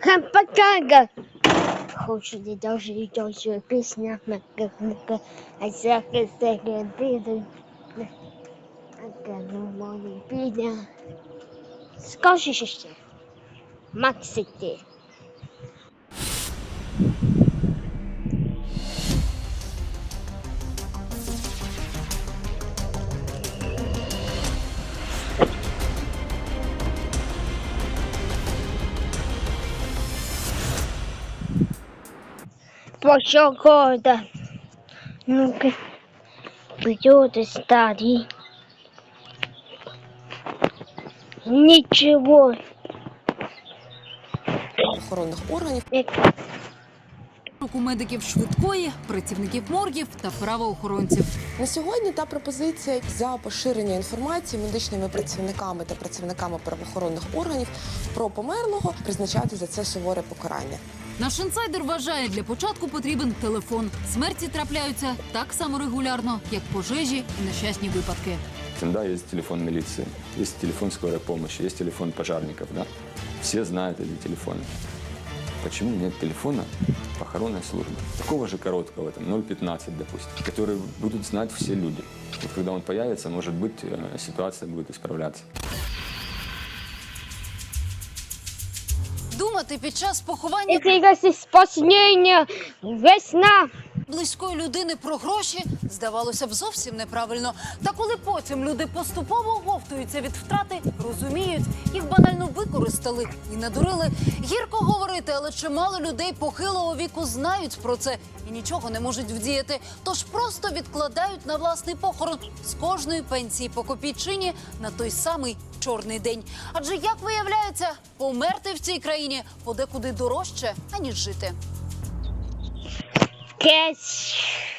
Хапакага. Хочу не даже и тоже песня на как а всякие всякие биды. Академони бида. Скажи ще. Макси Пошел года. Ну-ка. Придет и старый. Ничего. охоронних органів. Руку медиків швидкої, працівників моргів та правоохоронців. На сьогодні та пропозиція за поширення інформації медичними працівниками та працівниками правоохоронних органів про померлого призначати за це суворе покарання. Наш інсайдер вважає, для початку потрібен телефон. Смерті трапляються так само регулярно, як пожежі і нещасні випадки. Да, есть телефон милиции, есть телефон скорой помощи, есть телефон пожарников, да. Все знают эти телефоны. Почему нет телефона похоронной службы? Такого же короткого, там, 0,15, допустим, который будут знать все люди. Вот когда он появится, может быть, э, ситуация будет исправляться. Думати під час поховання це якесь спасіння. Весна. Близької людини про гроші здавалося б зовсім неправильно. Та коли потім люди поступово оговтуються від втрати, розуміють, їх банально використали і надурили. Гірко говорити, але чимало людей похилого віку знають про це і нічого не можуть вдіяти. Тож просто відкладають на власний похорон з кожної пенсії по копійчині на той самий чорний день. Адже як виявляється, померти в цій країні подекуди дорожче аніж жити. Cash.